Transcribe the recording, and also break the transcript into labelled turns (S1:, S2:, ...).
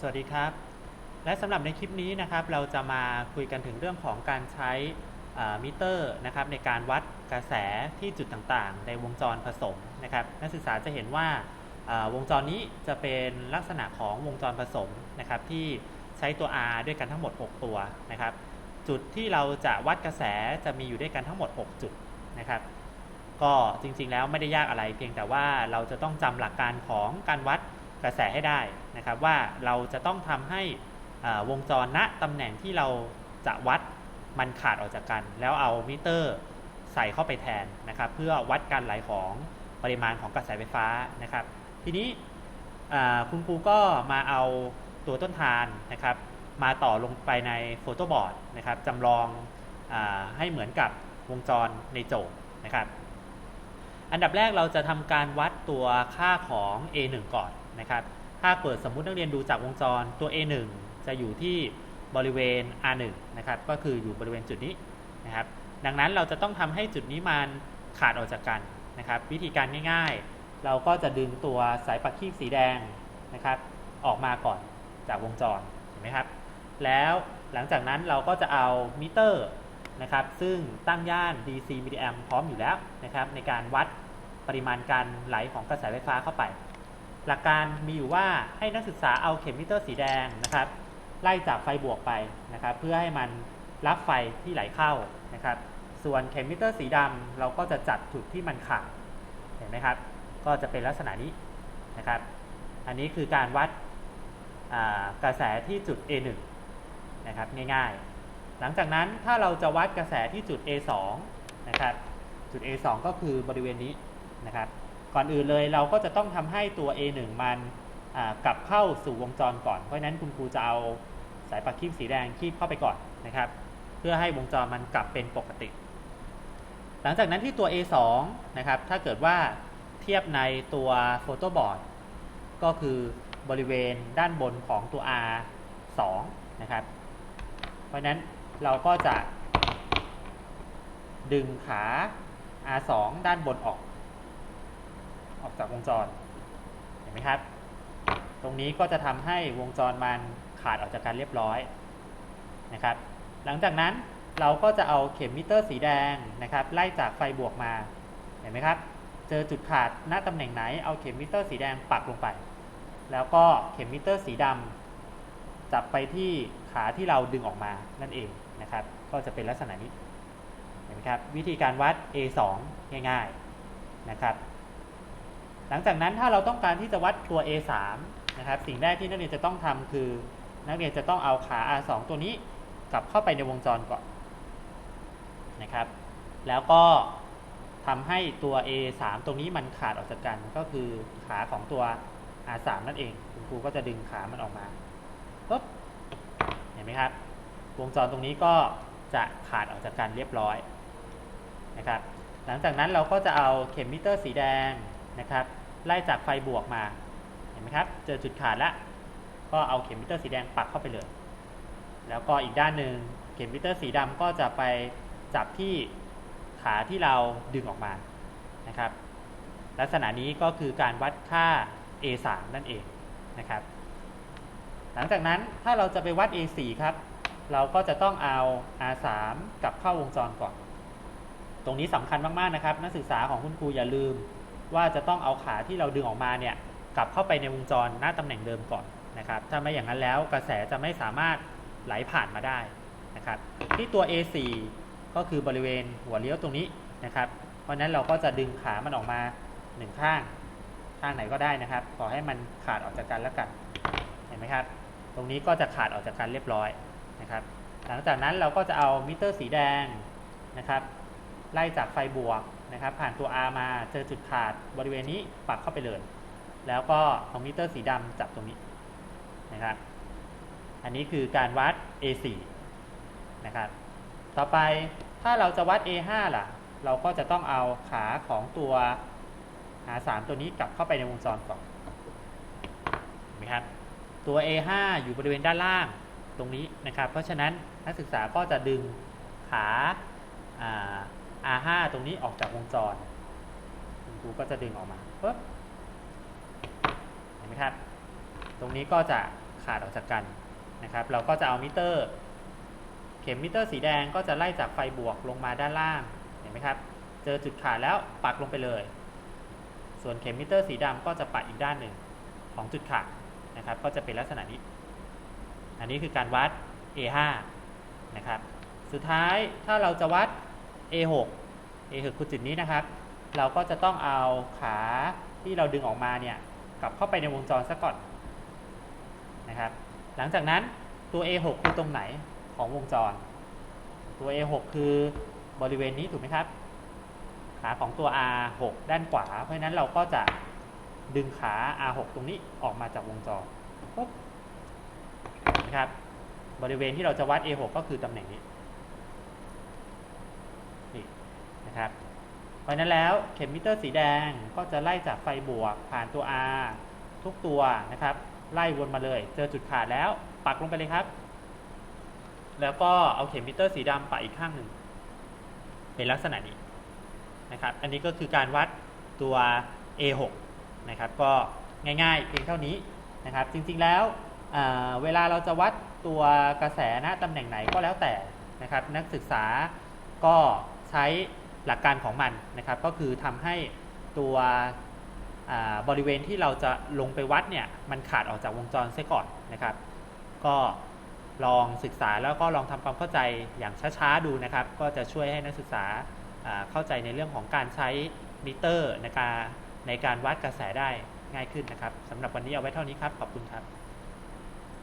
S1: สวัสดีครับ และสำหรับในคลิปนี้นะครับเราจะมาคุยกันถึงเรื่องของการใช้มิเตอร์นะครับในการวัดกระแสที่จุดต่างๆ ในวงจรผสมนะครับนักศึกษาจะเห็นว่าอ่าวงจรนี้จะเป็นลักษณะของวงจรผสมนะครับที่ใช้ตัว R ด้วยกันทั้งหมด 6 ตัวนะครับ จุดที่เราจะวัดกระแสจะมีอยู่ด้วยกันทั้งหมด 6 จุดนะครับ ก็จริงๆแล้วไม่ได้ยากอะไรเพียงแต่ว่าเราจะต้องจำหลักการของการวัด กระแสให้ได้นะครับว่าเราจะต้องทำให้วงจรณตำแหน่งที่เราจะวัดมันขาดออกจากกัน แล้วเอามิเตอร์ใส่เข้าไปแทนนะครับ เพื่อวัดการไหลของปริมาณของกระแสไฟฟ้านะครับ ทีนี้คุณครูก็มาเอาตัวต้นทานนะครับ มาต่อลงไปในโฟโต้บอร์ดนะครับจำลองอให้เหมือนกับวงจรในโจทย์นะครับ อันดับแรกเราจะทำการวัดตัวค่าของ A1 ก่อน นะครับ ถ้าเปิดสมมุตินักเรียนดูจากวงจรตัว A1 จะอยู่ที่บริเวณ R1 นะครับ ก็คืออยู่บริเวณจุดนี้นะครับ ดังนั้นเราจะต้องทำให้จุดนี้มันขาดออกจากกันนะครับ วิธีการง่ายๆ เราก็จะดึงตัวสายปักคีบสีแดงนะครับ ออกมาก่อนจากวงจรเห็นไหมครับ แล้วหลังจากนั้นเราก็จะเอามิเตอร์นะครับซึ่งตั้งย่าน DC มิลลิแอมพร้อมอยู่แล้วนะครับในการวัดปริมาณการไหลของกระแสไฟฟ้าเข้าไป หลักการมีอยู่ว่าให้นักศึกษาเอาเข็มมิเตอร์สีแดงนะครับ ไล่จากไฟบวกไปนะครับ เพื่อให้มันรับไฟที่ไหลเข้านะครับ ส่วนเข็มมิเตอร์สีดำเราก็จะจัดจุดที่มันขาดเห็นไหมครับ ก็จะเป็นลักษณะนี้นะครับ อันนี้คือการวัดกระแสที่จุด A1 นะครับง่ายๆ หลังจากนั้นถ้าเราจะวัดกระแสที่จุด A2 นะครับจุด A2 ก็คือบริเวณนี้นะครับ ก่อนอื่นเลยเราก็จะต้องทำให้ตัว A1 มันกลับเข้าสู่วงจรก่อน เพราะฉะนั้นคุณครูจะเอาสายปักคีบสีแดงคีบเข้าไปก่อนนะครับ เพื่อให้วงจรมันกลับเป็นปกติ หลังจากนั้นที่ตัว A2 นะครับ ถ้าเกิดว่าเทียบในตัวโฟโต้บอร์ดก็คือบริเวณด้านบนของตัว R2 นะครับ เพราะฉะนั้นเราก็จะดึงขา R2 ด้านบนออก ออกจากวงจร เห็นไหมครับ ตรงนี้ก็จะทำให้วงจรมันขาดออกจากการเรียบร้อยนะครับ หลังจากนั้นเราก็จะเอาเข็มมิเตอร์สีแดงนะครับ ไล่จากไฟบวกมา เห็นไหมครับ เจอจุดขาดณตำแหน่งไหน เอาเข็มมิเตอร์สีแดงปักลงไป แล้วก็เข็มมิเตอร์สีดำจับไปที่ขาที่เราดึงออกมานั่นเองนะครับ ก็จะเป็นลักษณะนี้ เห็นไหมครับ วิธีการวัด A2 ง่าย ๆนะครับ หลังจากนั้นถ้าเราต้องการที่จะวัดตัว A3 นะครับ สิ่งแรกที่นักเรียนจะต้องทำคือ นักเรียนจะต้องเอาขา R2 ตัวนี้กลับเข้าไปในวงจรก่อนนะครับ แล้วก็ทำให้ตัว A3 ตรงนี้มันขาดออกจากกันก็คือขาของตัว R3 นั่นเอง คุณครูก็จะดึงขามันออกมาปุ๊บเห็นไหมครับ วงจรตรงนี้ก็จะขาดออกจากกันเรียบร้อยนะครับ หลังจากนั้นเราก็จะเอาเข็มมิเตอร์สีแดง นะครับไล่จากไฟบวกมาเห็นไหมครับเจอจุดขาดแล้วก็เอาเข็มมิเตอร์สีแดงปักเข้าไปเลย แล้วก็อีกด้านหนึ่งเข็มมิเตอร์สีดำก็จะไปจับที่ขาที่เราดึงออกมานะครับ ลักษณะนี้ก็คือการวัดค่า A3 นั่นเองนะครับ หลังจากนั้นถ้าเราจะไปวัด A4 ครับ เราก็จะต้องเอา R3 กลับเข้าวงจรก่อน ตรงนี้สำคัญมาก ๆ นะครับ นักศึกษาของคุณครูอย่าลืม ว่าจะต้องเอาขาที่เราดึงออกมาเนี่ยกลับเข้าไปในวงจรหน้าตำแหน่งเดิมก่อนนะครับ ถ้าไม่อย่างนั้นแล้วกระแสจะไม่สามารถไหลผ่านมาได้นะครับ ที่ตัว A4 ก็คือบริเวณหัวเลี้ยวตรงนี้นะครับ เพราะนั้นเราก็จะดึงขามันออกมาหนึ่งข้าง ข้างไหนก็ได้นะครับ ขอให้มันขาดออกจากกันแล้วกัน เห็นไหมครับ ตรงนี้ก็จะขาดออกจากกันเรียบร้อยนะครับ หลังจากนั้นเราก็จะเอามิเตอร์สีแดงนะครับ ไล่จากไฟบวก นะครับ ผ่านตัว R มาเจอจุดขาดบริเวณนี้ปักเข้าไปเลย แล้วก็เอามิเตอร์สีดำจับตรงนี้นะครับ อันนี้คือการวัด A4 นะครับ ต่อไปถ้าเราจะวัด A5 ล่ะ เราก็จะต้องเอาขาของตัว R3 ตัวนี้กลับเข้าไปในวงจรก่อนนไหมครับ ตัว A5 อยู่บริเวณด้านล่างตรงนี้นะครับ เพราะฉะนั้นนักศึกษาก็จะดึงขาา 5 ตรงนี้ออกจากวงจร คุณครูก็จะดึงออกมาปุ๊บเห็นไหมครับ ตรงนี้ก็จะขาดออกจากกันนะครับ เราก็จะเอามิเตอร์ เข็มมิเตอร์สีแดงก็จะไล่จากไฟบวกลงมาด้านล่าง เห็นไหมครับ เจอจุดขาดแล้วปักลงไปเลย ส่วนเข็มมิเตอร์สีดำก็จะปักอีกด้านหนึ่งของจุดขาดนะครับ ก็จะเป็นลักษณะนี้ อันนี้คือการวัด A5 นะครับ สุดท้ายถ้าเราจะวัด A6 A6 คือจุดนี้นะครับ เราก็จะต้องเอาขาที่เราดึงออกมาเนี่ยกลับเข้าไปในวงจรซะก่อนนะครับ หลังจากนั้นตัว A6 คือตรงไหนของวงจร ตัว A6 คือบริเวณนี้ถูกไหมครับ ขาของตัว R6 ด้านขวา เพราะฉะนั้นเราก็จะดึงขา R6 ตรงนี้ออกมาจากวงจรปุ๊บนะครับ บริเวณที่เราจะวัด A6 ก็คือตำแหน่งนี้ นะครับ เพราะนั้นแล้วเข็มมิเตอร์สีแดงก็จะไล่จากไฟบวกผ่านตัว R ทุกตัวนะครับ ไล่วนมาเลย เจอจุดขาดแล้วปักลงไปเลยครับ แล้วก็เอาเข็มมิเตอร์สีดำปักอีกข้างหนึ่งเป็นลักษณะนี้นะครับ อันนี้ก็คือการวัดตัว A6 นะครับ ก็ง่ายๆเพียงเท่านี้นะครับ จริงๆแล้วเเวลาเราจะวัดตัวกระแสณตำแหน่งไหนก็แล้วแต่นะครับ นักศึกษาก็ใช้ หลักการของมันนะครับ ก็คือทำให้ตัวบริเวณที่เราจะลงไปวัดเนี่ยมันขาดออกจากวงจรเสียก่อนนะครับ ก็ลองศึกษาแล้วก็ลองทำความเข้าใจอย่างช้าๆดูนะครับ ก็จะช่วยให้นักศึกษาอ่าเข้าใจในเรื่องของการใช้มิเตอร์ในการในการวัดกระแสได้ง่ายขึ้นนะครับสำหรับวันนี้เอาไว้เท่านี้ครับ ขอบคุณครับ